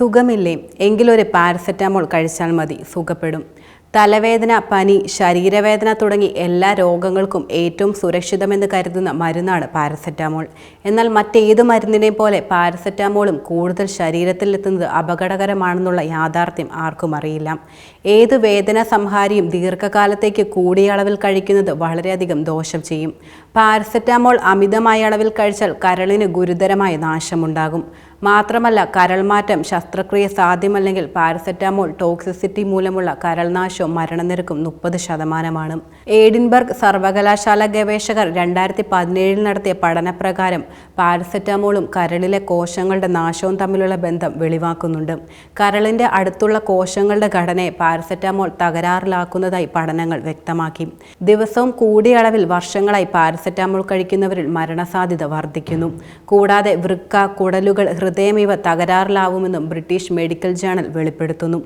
സുഖമില്ലേ? എങ്കിലൊരു paracetamol കഴിച്ചാൽ മതി. സുഖപ്പെടും. തലവേദന പനി ശരീരവേദന തുടങ്ങി എല്ലാ രോഗങ്ങൾക്കും ഏറ്റവും സുരക്ഷിതമെന്ന് കരുതുന്ന മരുന്നാണ് പാരസെറ്റാമോൾ. എന്നാൽ മറ്റേത് മരുന്നിനെ പോലെ പാരസെറ്റാമോളും കൂടുതൽ ശരീരത്തിലെത്തുന്നത് അപകടകരമാണെന്നുള്ള യാഥാർത്ഥ്യം ആർക്കും അറിയില്ല. ഏത് വേദന സംഹാരിയും ദീർഘകാലത്തേക്ക് കൂടിയ അളവിൽ കഴിക്കുന്നത് വളരെയധികം ദോഷം ചെയ്യും. പാരസെറ്റാമോൾ അമിതമായ അളവിൽ കഴിച്ചാൽ കരളിന് ഗുരുതരമായ നാശമുണ്ടാകും. മാത്രമല്ല കരൾമാറ്റം ശസ്ത്രക്രിയ സാധ്യമല്ലെങ്കിൽ പാരസെറ്റാമോൾ ടോക്സിസിറ്റി മൂലമുള്ള കരൾനാശവും മരണനിരക്കും മുപ്പത് ശതമാനമാണ്. ഏഡിൻബർഗ് സർവകലാശാല ഗവേഷകർ രണ്ടായിരത്തി പതിനേഴിൽ നടത്തിയ പഠനപ്രകാരം പാരസെറ്റാമോളും കരളിലെ കോശങ്ങളുടെ നാശവും തമ്മിലുള്ള ബന്ധം വെളിവാക്കുന്നുണ്ട്. കരളിന്റെ അടുത്തുള്ള കോശങ്ങളുടെ ഘടനയെ പാരസെറ്റാമോൾ തകരാറിലാക്കുന്നതായി പഠനങ്ങൾ വ്യക്തമാക്കി. ദിവസവും കൂടിയ അളവിൽ വർഷങ്ങളായി പാരസെറ്റാമോൾ കഴിക്കുന്നവരിൽ മരണസാധ്യത വർദ്ധിക്കുന്നു. കൂടാതെ വൃക്ക കുടലുകൾ ഹൃദയം ഇവ തകരാറിലാവുമെന്നും ബ്രിട്ടീഷ് മെഡിക്കൽ ജേണൽ വെളിപ്പെടുത്തുന്നു.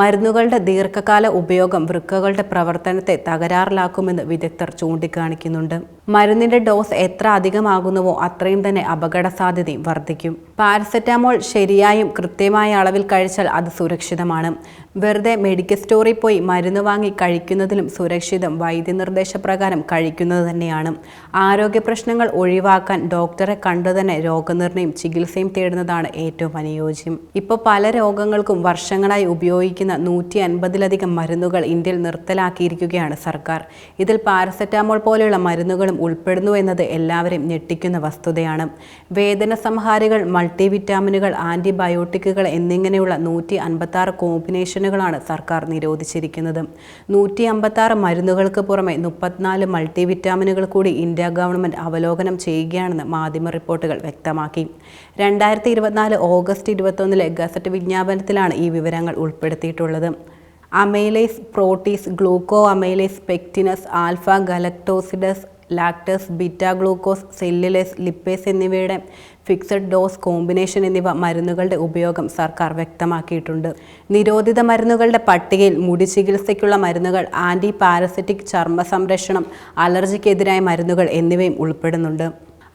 മരുന്നുകളുടെ ദീർഘകാല ഉപയോഗം വൃക്കകളുടെ പ്രവർത്തനത്തെ തകരാറിലാക്കുമെന്ന് വിദഗ്ധർ ചൂണ്ടിക്കാണിക്കുന്നുണ്ട്. മരുന്നിന്റെ ഡോസ് എത്ര അധികമാകുന്നുവോ അത്രയും തന്നെ അപകട സാധ്യതയും വർദ്ധിക്കും. പാരസെറ്റാമോൾ ശരിയായും കൃത്യമായ അളവിൽ കഴിച്ചാൽ അത് സുരക്ഷിതമാണ്. വെറുതെ മെഡിക്കൽ സ്റ്റോറിൽ പോയി മരുന്ന് വാങ്ങി കഴിക്കുന്നതിലും സുരക്ഷിതം വൈദ്യനിർദ്ദേശപ്രകാരം കഴിക്കുന്നത് തന്നെയാണ്. ആരോഗ്യ പ്രശ്നങ്ങൾ ഒഴിവാക്കാൻ ഡോക്ടറെ കണ്ടു തന്നെ രോഗനിർണയം ചികിത്സയും തേടുന്നതാണ് ഏറ്റവും അനുയോജ്യം. ഇപ്പോൾ പല രോഗങ്ങൾക്കും വർഷങ്ങളായി ഉപയോഗിക്കുന്ന നൂറ്റി അൻപതിലധികം മരുന്നുകൾ ഇന്ത്യയിൽ നിർത്തലാക്കിയിരിക്കുകയാണ് സർക്കാർ. ഇതിൽ പാരസെറ്റാമോൾ പോലെയുള്ള മരുന്നുകളും ഉൾപ്പെടുന്നു എന്നത് എല്ലാവരെയും ഞെട്ടിക്കുന്ന വസ്തുതയാണ്. വേദന സംഹാരികൾ മൾട്ടി വിറ്റാമിനുകൾ ആന്റിബയോട്ടിക്കുകൾ എന്നിങ്ങനെയുള്ള നൂറ്റി അൻപത്തി ആറ് കോമ്പിനേഷനുകളാണ് സർക്കാർ നിരോധിച്ചിരിക്കുന്നത്. നൂറ്റി അമ്പത്തി ആറ് മരുന്നുകൾക്ക് പുറമെ മുപ്പത്തിനാല് മൾട്ടി വിറ്റാമിനുകൾ കൂടി ഇന്ത്യ ഗവൺമെന്റ് അവലോകനം ചെയ്യുകയാണെന്ന് മാധ്യമ റിപ്പോർട്ടുകൾ വ്യക്തമാക്കി. രണ്ടായിരത്തി ഇരുപത്തിനാല് ഓഗസ്റ്റ് ഇരുപത്തൊന്നിലെ ഗസറ്റ് വിജ്ഞാപനത്തിലാണ് ഈ വിവരങ്ങൾ ഉൾപ്പെടുത്തിയിട്ടുള്ളത്. Amylase protease glucoamylase pectinase alpha galactosidase lactase beta glucose cellulase lipase എന്നിവയുടെ ഫിക്സഡ് ഡോസ് കോമ്പിനേഷൻ എന്നിവ മരുന്നുകളുടെ ഉപയോഗം സർക്കാർ വ്യക്തമാക്കിയിട്ടുണ്ട്. നിരോധിത മരുന്നുകളുടെ പട്ടികയിൽ മുടി ചികിത്സയ്ക്കുള്ള മരുന്നുകൾ ആന്റി പാരസറ്റിക് ചർമ്മ സംരക്ഷണം അലർജിക്കെതിരായ മരുന്നുകൾ എന്നിവയും ഉൾപ്പെടുന്നുണ്ട്.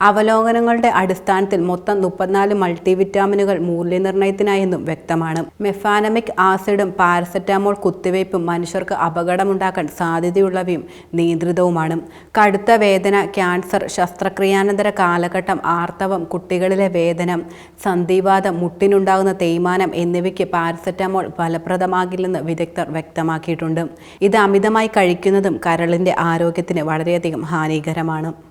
അവലോകനങ്ങളുടെ അടിസ്ഥാനത്തിൽ മൊത്തം മുപ്പത്തിനാല് മൾട്ടിവിറ്റാമിനുകൾ മൂല്യനിർണയത്തിനായെന്നും വ്യക്തമാണ്. മെഫാനമിക് ആസിഡും പാരസെറ്റാമോൾ കുത്തിവയ്പും മനുഷ്യർക്ക് അപകടമുണ്ടാക്കാൻ സാധ്യതയുള്ളവയും നിയന്ത്രിതവുമാണ്. കടുത്ത വേദന ക്യാൻസർ ശസ്ത്രക്രിയാനന്തര കാലഘട്ടം ആർത്തവം കുട്ടികളിലെ വേദന സന്ധിവാദം മുട്ടിനുണ്ടാകുന്ന തേയ്മാനം എന്നിവയ്ക്ക് പാരസെറ്റാമോൾ ഫലപ്രദമാകില്ലെന്ന് വിദഗ്ധർ വ്യക്തമാക്കിയിട്ടുണ്ട്. ഇത് അമിതമായി കഴിക്കുന്നതും കരളിന്റെ ആരോഗ്യത്തിന് വളരെയധികം ഹാനികരമാണ്.